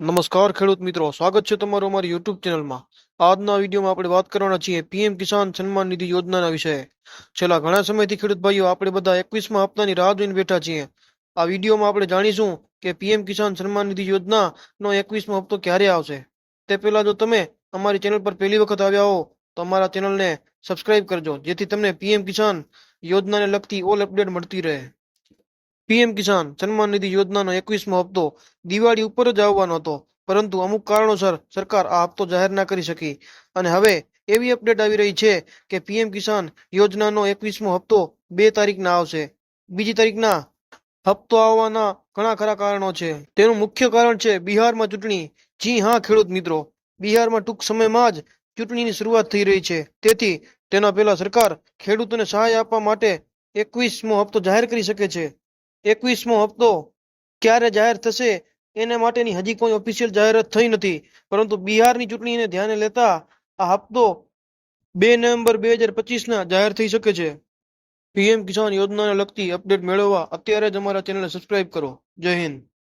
નમસ્કાર ખેડૂત મિત્રો, સ્વાગત છે તમારું અમારી યુટ્યુબ ચેનલમાં. આજના વિડીયોમાં આપણે વાત કરવાના છીએ પીએમ કિસાન સન્માન નિધિ યોજનાના વિષয়ে છેલ્લા ઘણા સમયથી ખેડૂત ભાઈઓ આપણે બધા એકવીસમાં હપ્તાની રાહ જોઈને બેઠા છીએ. આ વિડીયોમાં આપણે જાણીશું કે પીએમ કિસાન સન્માન નિધિ યોજનાનો એકવીસમો હપ્તો ક્યારે આવશે. તે પહેલા જો તમે અમારી ચેનલ પર પહેલી વખત આવ્યા હો, તો અમારા ચેનલને સબસ્ક્રાઇબ કરજો, જેથી તમને પીએમ કિસાન યોજનાને લગતી ઓલ અપડેટ મળતી રહે. પીએમ કિસાન સન્માન નિધિ યોજનાનો એકવીસમો હપ્તો દિવાળી ઉપર જ આવવાનો હતો. પરંતુ અમુક કારણોસર સરકાર આ હપ્તો જાહેર ના કરી શકી. અને હવે એવી અપડેટ આવી રહી છે કે પીએમ કિસાન યોજનાનો એકવીસમો હપ્તો બે તારીખના આવશે. બીજી તારીખના હપ્તો આવવાના ઘણા ખરા કારણો છે. તેનું મુખ્ય કારણ છે બિહારમાં ચૂંટણી. જી હા, ખેડૂત મિત્રો. બિહારમાં ટૂંક સમયમાં જ ચૂંટણીની શરૂઆત થઈ રહી છે. તેથી તેના પહેલા સરકાર ખેડૂતોને સહાય આપવા માટે એકવીસમો હપ્તો જાહેર કરી શકે છે. એકવીસમો હપ્તો ક્યારે જાહેર થશે, એને માટેની હજી કોઈ ઓફિશિયલ જાહેરાત થઈ નથી. પરંતુ બિહારની ચૂંટણીને ધ્યાને લેતા આ હપ્તો બે નવેમ્બર બે હજાર પચીસના જાહેર થઈ શકે છે. પીએમ કિસાન યોજનાને લગતી અપડેટ મેળવવા અત્યારે જ અમારા ચેનલને સબસ્ક્રાઇબ કરો. જય હિન્દ.